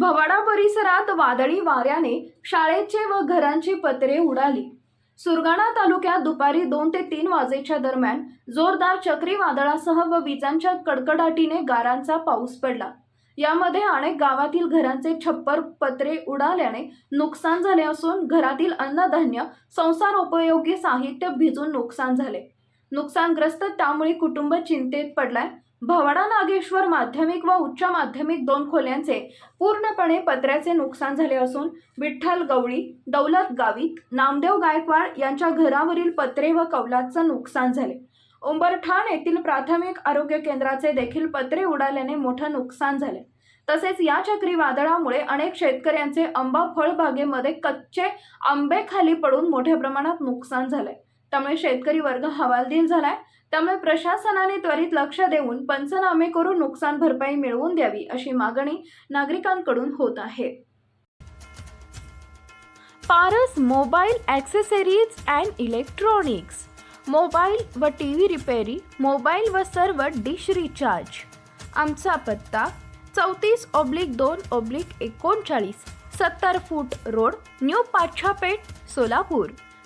भवाडा परिसरात वादळी वाऱ्याने शाळेचे व घरांची पत्रे उडाली. सुरगाणा तालुक्यात दुपारी दोन ते तीन वाजेच्या दरम्यान जोरदार चक्रीवादळासह व विजांच्या कडकडाटीने गारांचा पाऊस पडला. यामध्ये अनेक गावातील घरांचे छप्पर पत्रे उडाल्याने नुकसान झाले असून घरातील अन्नधान्य संसार उपयोगी साहित्य भिजून नुकसान झाले. नुकसानग्रस्त त्यामुळे कुटुंब चिंतेत पडलाय. भवाडा नागेश्वर माध्यमिक व उच्च माध्यमिक दोन खोल्यांचे पूर्णपणे पत्र्याचे नुकसान झाले असून विठ्ठल गवळी दौलत गावित नामदेव गायकवाड यांच्या घरावरील पत्रे व कौलाचं नुकसान झाले. उंबरठाण येथील प्राथमिक आरोग्य केंद्राचे देखील पत्रे उडाल्याने मोठं नुकसान झाले. तसेच या चक्रीवादळामुळे अनेक शेतकऱ्यांचे आंबा फळबागेमध्ये कच्चे आंबे खाली पडून मोठ्या प्रमाणात नुकसान झालंय त्यामुळे शेतकरी वर्ग हवालदिल झालाय. त्यामुळे प्रशासनाने त्वरित लक्ष देऊन पंचनामे करून नुकसान भरपाई मिळवून द्यावी अशी मागणी नागरिकांकडून होत आहे. Paras mobile accessories and electronics. Mobile व टी व्ही रिपेरी मोबाईल व सर्व डिश रिचार्ज. आमचा पत्ता चौतीस ऑब्लिक दोन ऑब्लिक एकोणचाळीस सत्तर feet road new Pachhapeth Solapur.